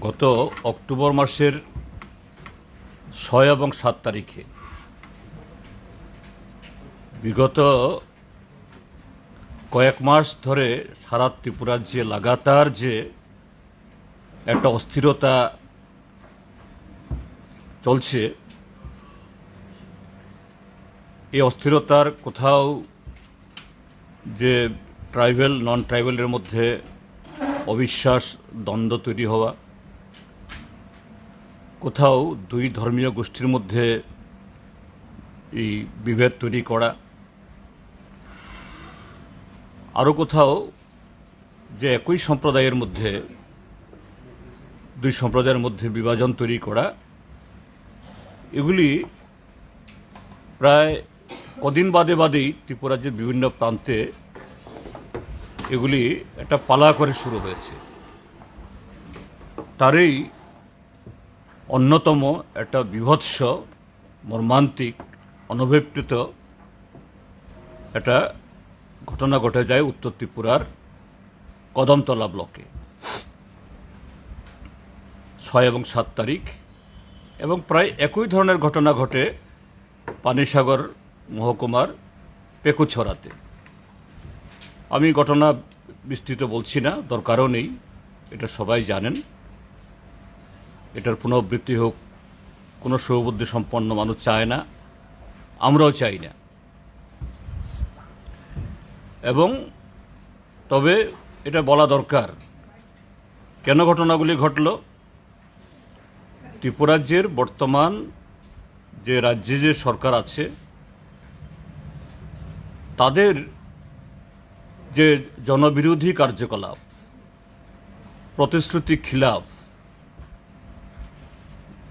গত অক্টোবর মাসের ছয় এবং সাত তারিখে বিগত কয়েক মাস ধরে সারা ত্রিপুরার যে লাগাতার যে একটা অস্থিরতা চলছে, এই অস্থিরতার কোথাও যে ট্রাইবেল নন ট্রাইবেলের মধ্যে অবিশ্বাস দ্বন্দ্ব তৈরি হওয়া কোথাও দুই ধর্মীয় গোষ্ঠীর মধ্যে এই বিভেদ তৈরি করা। আরও কোথাও যে একই সম্প্রদায়ের মধ্যে, দুই সম্প্রদায়ের মধ্যে বিভাজন তৈরি করা, এগুলি প্রায় কদিন বাদে বাদেই ত্রিপুরাজ্যের বিভিন্ন প্রান্তে এগুলি একটা পালা করে শুরু হয়েছে। তারই অন্যতম একটা বিভৎস, মর্মান্তিক অনভিপ্রেত একটা ঘটনা ঘটে যায় উত্তর ত্রিপুরার কদমতলা ব্লকে। ছয় এবং সাত তারিখ এবং প্রায় একই ধরনের ঘটনা ঘটে পানিসাগর মহকুমার পেকুছড়াতে। আমি ঘটনা বিস্তৃত বলছি না, দরকারও নেই, এটা সবাই জানেন। এটার পুনরাবৃত্তি হোক, কোনো সুবুদ্ধি সম্পন্ন মানুষ চায় না, আমরাও চাই না। এবং তবে এটা বলা দরকার, কেন ঘটনাগুলি ঘটল? ত্রিপুরাজ্যের বর্তমান যে রাজ্যে যে সরকার আছে, তাদের যে জনবিরোধী কার্যকলাপ, প্রতিশ্রুতি খিলাফ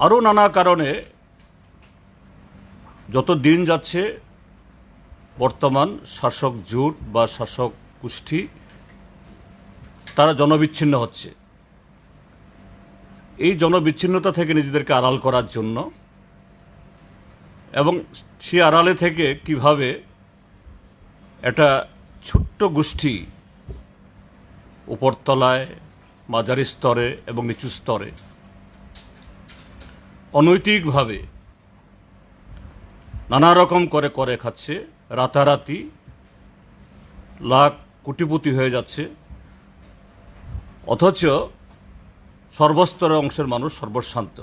আরও নানা কারণে যত দিন যাচ্ছে, বর্তমান শাসক জোট বা শাসক গোষ্ঠী, তারা জনবিচ্ছিন্ন হচ্ছে। এই জনবিচ্ছিন্নতা থেকে নিজেদেরকে আড়াল করার জন্য এবং সে আড়ালে থেকে কীভাবে একটা ছোট্ট গোষ্ঠী উপরতলায়, মাঝারি স্তরে এবং নিচু স্তরে অনৈতিকভাবে নানা রকম করে করে খাচ্ছে, রাতারাতি লাখ কোটিপতি হয়ে যাচ্ছে, অথচ সর্বস্তরের অংশের মানুষ সর্বশান্ত।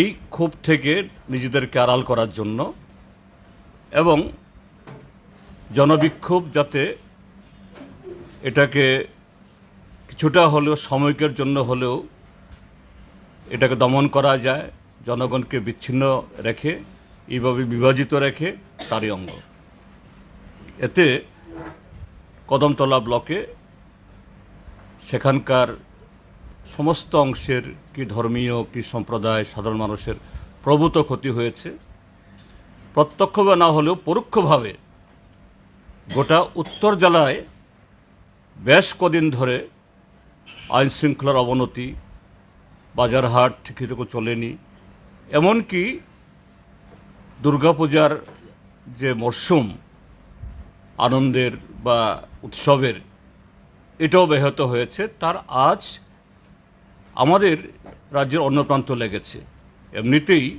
এই ক্ষোভ থেকে নিজেদেরকে আড়াল করার জন্য এবং জনবিক্ষোভ যাতে এটাকে কিছুটা হলেও সাময়িকের জন্য হলেও এটাকে দমন করা যায়, জনগণকে বিচ্ছিন্ন রেখে, এইভাবে বিভাজিত রেখে তারই অঙ্গ। এতে কদমতলা ব্লকে সেখানকার সমস্ত অংশের কি ধর্মীয়, কি সম্প্রদায়, সাধারণ মানুষের প্রভূত ক্ষতি হয়েছে। প্রত্যক্ষভাবে না হলেও পরোক্ষভাবে গোটা উত্তর জেলায় বেশ কদিন ধরে আইনশৃঙ্খলার অবনতি বাজারহাট ঠিকঠাক চলেনি। এমনকি দুর্গাপূজার যে মরশুম, আনন্দের বা উৎসবের, এটাও ব্যাহত হয়েছে। তার আজ আমাদের রাজ্যের অন্য প্রান্ত লেগেছে। এমনিতেই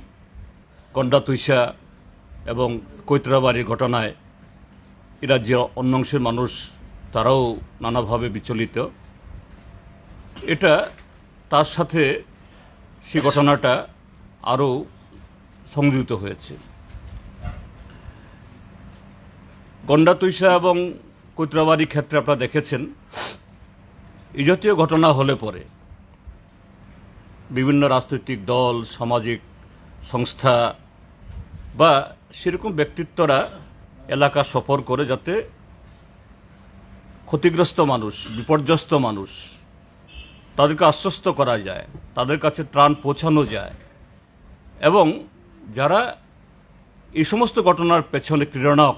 কন্ডা এবং কৈতরাবাড়ির ঘটনায় এ রাজ্যের অন্য অংশের মানুষ, তারাও নানাভাবে বিচলিত। এটা তার সাথে সে ঘটনাটা আরও সংযুক্ত হয়েছে। গন্ডা তুইসা এবং কৈত্রাবাড়ি ক্ষেত্রে আপনারা দেখেছেন, এই জাতীয় ঘটনা হলে পরে বিভিন্ন রাজনৈতিক দল, সামাজিক সংস্থা বা সেরকম ব্যক্তিত্বরা এলাকা সফর করে যাতে ক্ষতিগ্রস্ত মানুষ, বিপর্যস্ত মানুষ তাদেরকে আশ্বস্ত করা যায়, তাদের কাছে ত্রাণ পৌঁছানো যায়। এবং যারা এই সমস্ত ঘটনার পেছনে ক্রীড়নক,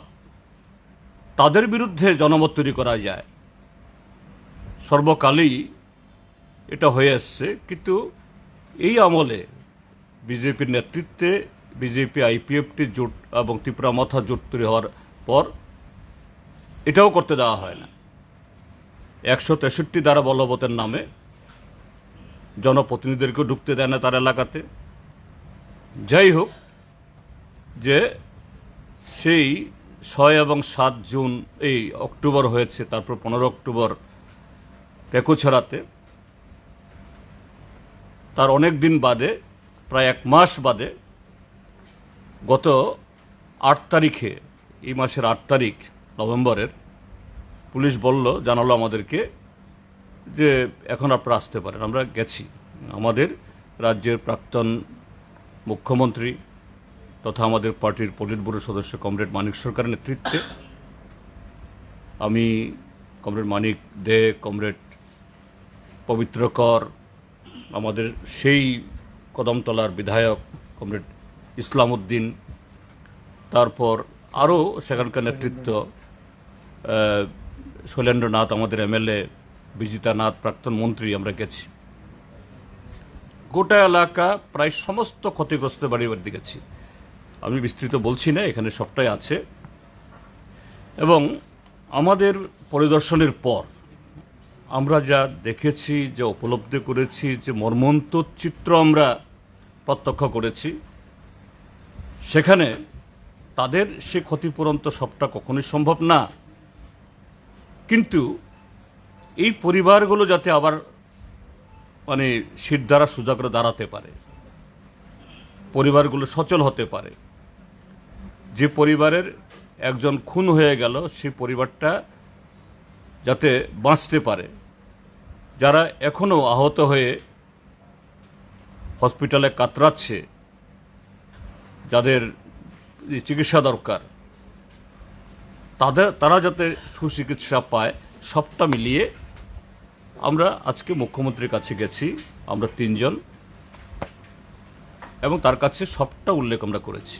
তাদের বিরুদ্ধে জনমত তৈরি করা যায়। সর্বকালেই এটা হয়ে আসছে, কিন্তু এই আমলে বিজেপির নেতৃত্বে, বিজেপি আইপিএফটি জোট এবং ত্রিপুরা মথা জোট তৈরি হওয়ার পর এটাও করতে দেওয়া হয় না। একশো তেষট্টি দ্বারা বলবতের নামে জনপ্রতিনিধিদেরকেও ঢুকতে দেয় না তার এলাকাতে। যাই হোক, যে সেই ছয় এবং সাত জুন, এই অক্টোবর হয়েছে, তারপর পনেরো অক্টোবর পেকুছড়াতে তার অনেক দিন বাদে, প্রায় এক মাস বাদে, গত আট তারিখে, এই মাসের আট তারিখ, নভেম্বরের, পুলিশ বলল, জানালো আমাদেরকে যে এখন আপনারা আসতে পারেন, আমরা গেছি। আমাদের রাজ্যের প্রাক্তন মুখ্যমন্ত্রী তথা আমাদের পার্টির পলিট ব্যুরো সদস্য কমরেড মানিক সরকারের নেতৃত্বে। আমি কমরেড মানিক দে, কমরেড পবিত্র কর, আমাদের সেই কদমতলার বিধায়ক কমরেড ইসলাম উদ্দিন তারপর আরও সেখানকার নেতৃত্ব শৈলেন্দ্রনাথ, আমাদের এমএলএ বিজিতানাথ, প্রাক্তন মন্ত্রী, আমরা গেছি। গোটা এলাকা প্রায় সমস্ত ক্ষতিগ্রস্ত বাড়ি বাড়ি গেছি। আমি বিস্তৃত বলছি না, এখানে সবটাই আছে। এবং আমাদের পরিদর্শনের পর আমরা যা দেখেছি, যা উপলব্ধি করেছি, যে মর্মন্ত চিত্র আমরা প্রত্যক্ষ করেছি, সেখানে তাদের সে ক্ষতিপূরণ তো সবটা কখনোই সম্ভব না। কিন্তু এই পরিবারগুলো যাতে আবার মানে শীত দ্বারা সুযোগ করে দাঁড়াতে পারে, পরিবারগুলো সচল হতে পারে। যে পরিবারের একজন খুন হয়ে গেল, সেই পরিবারটা যাতে বাঁচতে পারে। যারা এখনও আহত হয়ে হসপিটালে কাতরাচ্ছে, যাদের চিকিৎসা দরকার, তাদের, তারা যাতে সুচিকিৎসা পায়, সবটা মিলিয়ে আমরা আজকে মুখ্যমন্ত্রীর কাছে গেছি, আমরা তিনজন, এবং তার কাছে সবটা উল্লেখ আমরা করেছি।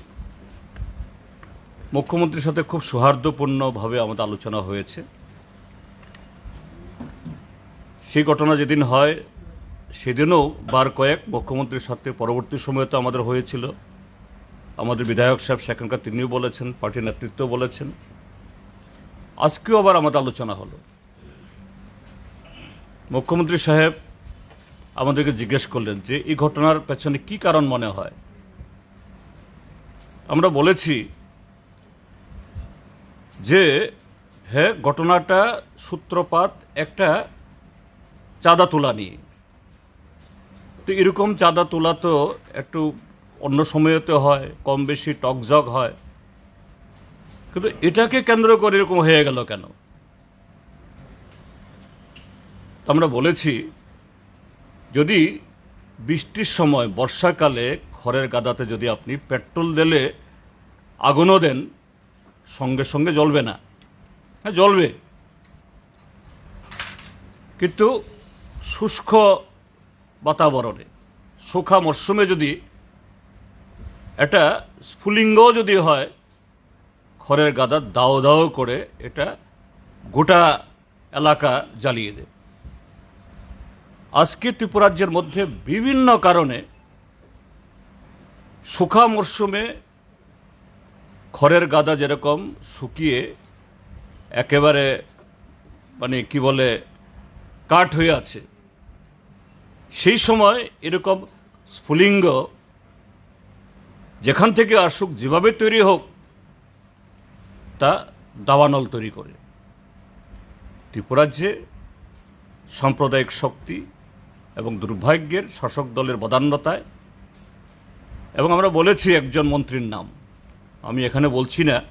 মুখ্যমন্ত্রীর সাথে খুব সৌহার্দ্যপূর্ণভাবে আমাদের আলোচনা হয়েছে। সেই ঘটনা যেদিন হয়, সেদিনও বার কয়েক মুখ্যমন্ত্রীর সাথে পরবর্তী সময়ে তো আমাদের হয়েছিল। আমাদের বিধায়ক সাহেব সেখানকার তিনিও বলেছেন, পার্টির নেতৃত্ব বলেছেন। আজকেও আবার আমাদের আলোচনা হলো। মুখ্যমন্ত্রী সাহেব আমাদেরকে জিজ্ঞেস করলেন যে এই ঘটনার পেছনে কি কারণ মনে হয়? আমরা বলেছি যে হ্যাঁ ঘটনাটা সূত্রপাত একটা চাঁদা তোলা নিয়ে। তো এরকম চাঁদা তোলা তো একটু অন্য সময়েতে হয়, কম বেশি টকজগ হয়। কিন্তু এটাকে কেন্দ্র করে এরকম হয়ে গেল কেন? আমরা বলেছি, যদি বৃষ্টির সময় বর্ষাকালে খড়ের গাদাতে যদি আপনি পেট্রোল দিলে আগুনও দেন, সঙ্গে সঙ্গে জ্বলবে না। হ্যাঁ জ্বলবে। কিন্তু শুষ্ক বাতাবরণে শুখা মরশুমে যদি এটা স্ফুলিঙ্গ যদি হয়, খড়ের গাদা দাও দাও করে এটা গোটা এলাকা জ্বালিয়ে দেয় আজকে ত্রিপুরাজ্যের মধ্যে বিভিন্ন কারণে শুখা মরশুমে খড়ের গাদা যেরকম শুকিয়ে একেবারে মানে কি বলে কাঠ হয়ে আছে, সেই সময় এরকম স্ফুলিঙ্গ যেখান থেকে আসুক, যেভাবে তৈরি হোক, তা দাবানল তৈরি করে। ত্রিপুরাজ্যে সাম্প্রদায়িক শক্তি এবং দুর্ভাগ্যের শাসক দলের বদান্যতায়। এবং আমরা বলেছি একজন মন্ত্রীর নাম। আমি এখানে বলছি না।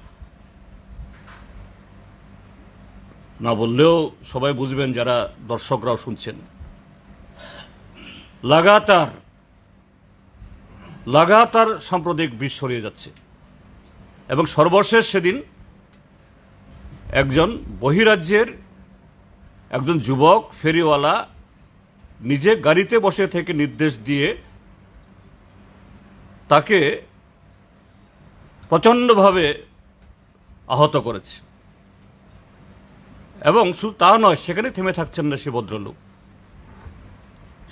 না বললেও সবাই বুঝবেন যারা দর্শকরাও শুনছেন। লাগাতার লাগাতার সাম্প্রদায়িক বিষ সরিয়ে যাচ্ছে। এবং সর্বশেষ সেদিন একজন বহিরাজ্যের একজন যুবক, ফেরিওয়ালা নিজে গাড়িতে বসে থেকে নির্দেশ দিয়ে তাকে প্রচণ্ডভাবে আহত করেছে। এবং শুধু তা নয়, সেখানে থেমে থাকছেন না সে ভদ্রলোক।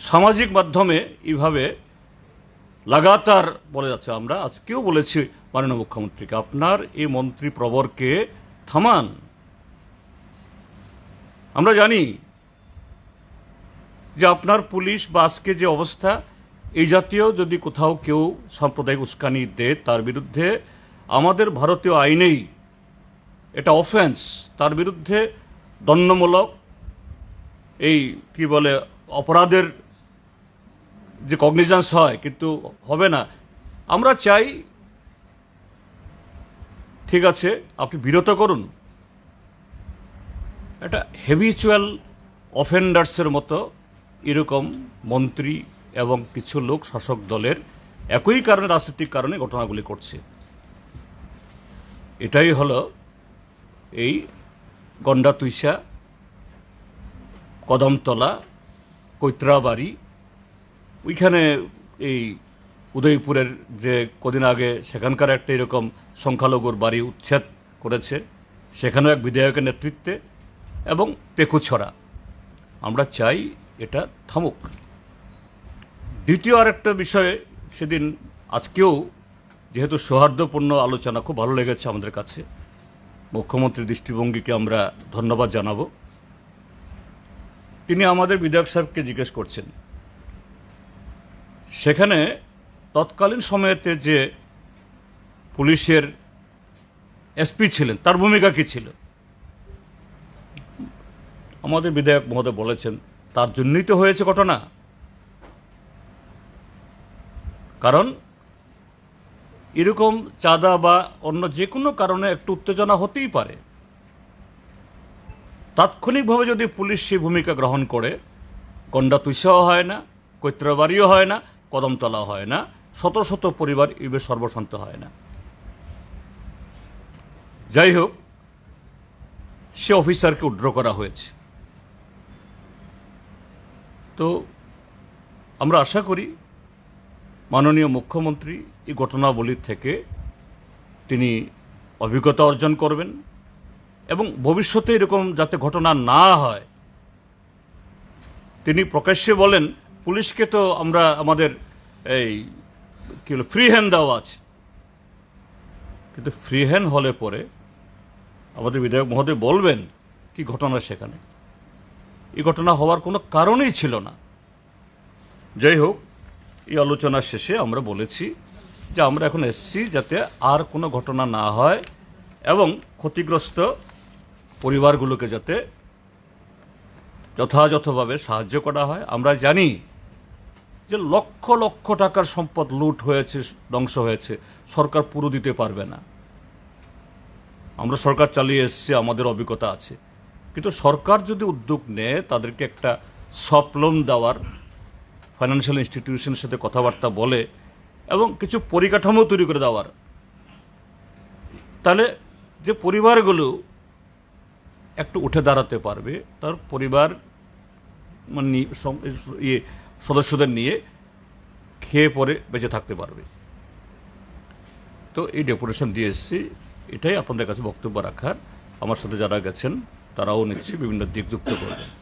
সামাজিক মাধ্যমে এইভাবে লাগাতার বলে যাচ্ছে। আমরা আজকেও বলেছি মাননীয় মুখ্যমন্ত্রীকে, আপনার এই মন্ত্রী প্রবরকে থামান। আমরা জানি যে আপনার পুলিশ বা আজকে যে অবস্থা, এই জাতীয় যদি কোথাও কেউ সাম্প্রদায়িক উস্কানি দেয়, তার বিরুদ্ধে আমাদের ভারতীয় আইনেই এটা অফেন্স তার বিরুদ্ধে দণ্ডমূলক এই, কি বলে, অপরাধের যে কগনিজেন্স হয়, কিন্তু হবে না। আমরা চাই, ঠিক আছে, আপনি বিরত করুন। এটা হেভিচুয়াল অফেন্ডার্সের মতো এরকম মন্ত্রী এবং কিছু লোক শাসক দলের একই কারণে, রাজনৈতিক কারণে ঘটনাগুলি করছে এটাই হলো এই গন্ডা তুইসা কদমতলা, কৈত্রাবাড়ি, ওইখানে এই উদয়পুরের যে কদিন আগে সেখানকার একটা এরকম সংখ্যালঘুর বাড়ি উচ্ছেদ করেছে, সেখানেও এক বিধায়কের নেতৃত্বে এবং পেকুছড়া। আমরা চাই এটা থামুক। দ্বিতীয় আরেকটা বিষয়ে সেদিন আজকেও যেহেতু সৌহার্দ্যপূর্ণ আলোচনা, খুব ভালো লেগেছে আমাদের কাছে। মুখ্যমন্ত্রীর দৃষ্টিভঙ্গিকে আমরা ধন্যবাদ জানাব। তিনি আমাদের বিধায়ক সাহেবকে জিজ্ঞেস করছেন, সেখানে তৎকালীন সময়েতে যে পুলিশের এসপি ছিলেন, তার ভূমিকা কী ছিল? আমাদের বিধায়ক মহোদয় বলেছেন তার জন্যই তো হয়েছে ঘটনা। কারণ এরকম চাঁদা বা অন্য যে কোনো কারণে একটু উত্তেজনা হতেই পারে। তাৎক্ষণিকভাবে যদি পুলিশ সেই ভূমিকা গ্রহণ করে গন্ডা তুইসাও হয় না, কৈত্রবাড়িও হয় না কদমতলা হয় না, শত শত পরিবার ইবে সর্বশান্ত হয় না। যাই হোক, সে অফিসারকে উড্র করা হয়েছে। তো আমরা আশা করি মাননীয় মুখ্যমন্ত্রী এই ঘটনাবলীর থেকে তিনি অভিজ্ঞতা অর্জন করবেন এবং ভবিষ্যতে এরকম যাতে ঘটনা না হয়, তিনি প্রকাশ্যে বলেন, পুলিশকে তো আমরা আমাদের এই কি হলো ফ্রি হ্যান্ড দেওয়া আছে। কিন্তু ফ্রি হ্যান্ড হলে পরে আমাদের বিধায়ক মহোদয় বলবেন কি ঘটনা সেখানে। এই ঘটনা হওয়ার কোনো কারণই ছিল না। যাই হোক, এই আলোচনা শেষে আমরা বলেছি যে আমরা এখন এসছি যাতে আর কোনো ঘটনা না হয় এবং ক্ষতিগ্রস্ত পরিবারগুলোকে যাতে যথাযথভাবে সাহায্য করা হয়। আমরা জানি যে লক্ষ লক্ষ টাকার সম্পদ লুট হয়েছে, ধ্বংস হয়েছে। সরকার পুরো দিতে পারবে না। আমরা সরকার চালিয়ে এসছি, আমাদের অভিজ্ঞতা আছে। কিন্তু সরকার যদি উদ্যোগ নেয়, তাদেরকে একটা সফট লোন দেওয়ার ফাইন্যান্সিয়াল ইনস্টিটিউশনের সাথে কথাবার্তা বলে এবং কিছু পরিকাঠামো তৈরি করে দেওয়ার। তাহলে যে পরিবারগুলো একটু উঠে দাঁড়াতে পারবে, তার পরিবার মানে ইয়ে সদস্যদের নিয়ে খেয়ে পরে বেঁচে থাকতে পারবে। তো এই ডেপুটেশন দিয়ে এসেছি, এটাই আপনাদের কাছে বক্তব্য রাখার। আমার সাথে যারা গেছেন তারাও নিচ্ছে বিভিন্ন দিক যুক্ত করবেন